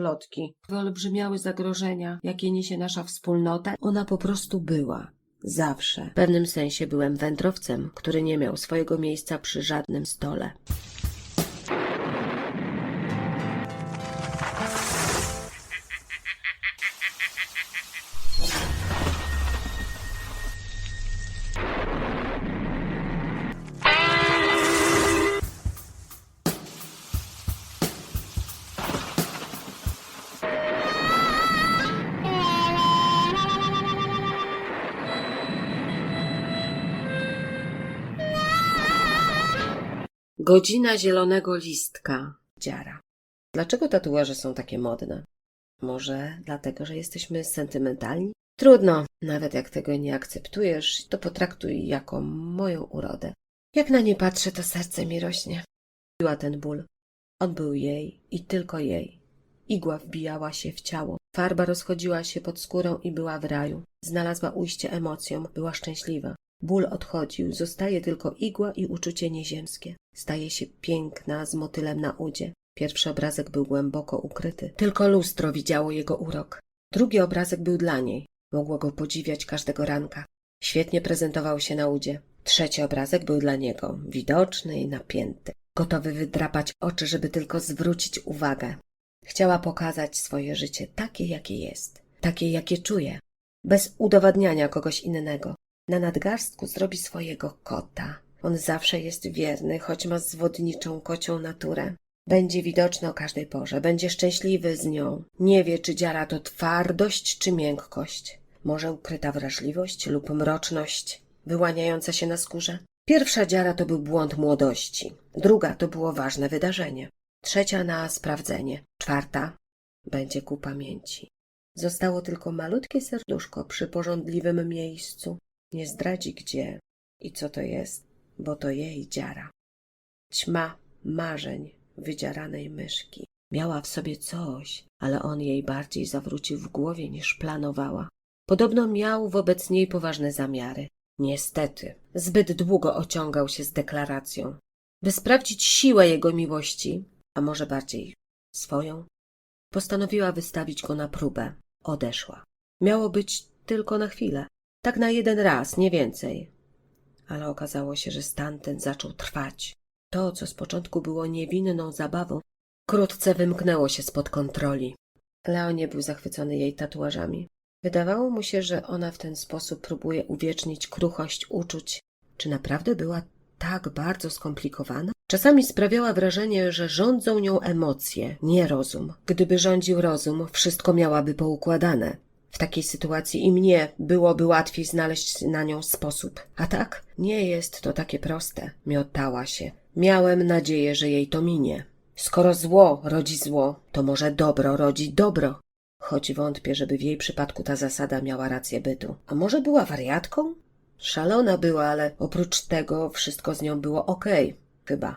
plotki, wyolbrzymiały zagrożenia, jakie niesie nasza wspólnota. Ona po prostu była. Zawsze. W pewnym sensie byłem wędrowcem, który nie miał swojego miejsca przy żadnym stole. Godzina zielonego listka. Dziara. Dlaczego tatuaże są takie modne? Może dlatego, że jesteśmy sentymentalni? Trudno, nawet jak tego nie akceptujesz, to potraktuj jako moją urodę. Jak na nie patrzę, to serce mi rośnie. Czuła ten ból. On był jej i tylko jej. Igła wbijała się w ciało. Farba rozchodziła się pod skórą i była w raju. Znalazła ujście emocjom, była szczęśliwa. Ból odchodził, zostaje tylko igła i uczucie nieziemskie. Staje się piękna z motylem na udzie. Pierwszy obrazek był głęboko ukryty. Tylko lustro widziało jego urok. Drugi obrazek był dla niej. Mogło go podziwiać każdego ranka. Świetnie prezentował się na udzie. Trzeci obrazek był dla niego, widoczny i napięty. Gotowy wydrapać oczy, żeby tylko zwrócić uwagę. Chciała pokazać swoje życie takie, jakie jest. Takie, jakie czuje. Bez udowadniania kogoś innego. Na nadgarstku zrobi swojego kota. On zawsze jest wierny, choć ma zwodniczą kocią naturę. Będzie widoczny o każdej porze, będzie szczęśliwy z nią. Nie wie, czy dziara to twardość, czy miękkość. Może ukryta wrażliwość lub mroczność wyłaniająca się na skórze. Pierwsza dziara to był błąd młodości. Druga to było ważne wydarzenie. Trzecia na sprawdzenie. Czwarta będzie ku pamięci. Zostało tylko malutkie serduszko przy porządliwym miejscu. Nie zdradzi gdzie i co to jest, bo to jej dziara. Ćma marzeń wydziaranej myszki. Miała w sobie coś, ale on jej bardziej zawrócił w głowie niż planowała. Podobno miał wobec niej poważne zamiary. Niestety, zbyt długo ociągał się z deklaracją. By sprawdzić siłę jego miłości, a może bardziej swoją, postanowiła wystawić go na próbę. Odeszła. Miało być tylko na chwilę. Tak na jeden raz, nie więcej. Ale okazało się, że stan ten zaczął trwać. To, co z początku było niewinną zabawą, wkrótce wymknęło się spod kontroli. Leo nie był zachwycony jej tatuażami. Wydawało mu się, że ona w ten sposób próbuje uwiecznić kruchość uczuć. Czy naprawdę była tak bardzo skomplikowana? Czasami sprawiała wrażenie, że rządzą nią emocje, nie rozum. Gdyby rządził rozum, wszystko miałaby poukładane. W takiej sytuacji i mnie byłoby łatwiej znaleźć na nią sposób. A tak, nie jest to takie proste. Miotała się. Miałem nadzieję, że jej to minie. Skoro zło rodzi zło, to może dobro rodzi dobro. Choć wątpię, żeby w jej przypadku ta zasada miała rację bytu. A może była wariatką? Szalona była, ale oprócz tego wszystko z nią było okej. Chyba.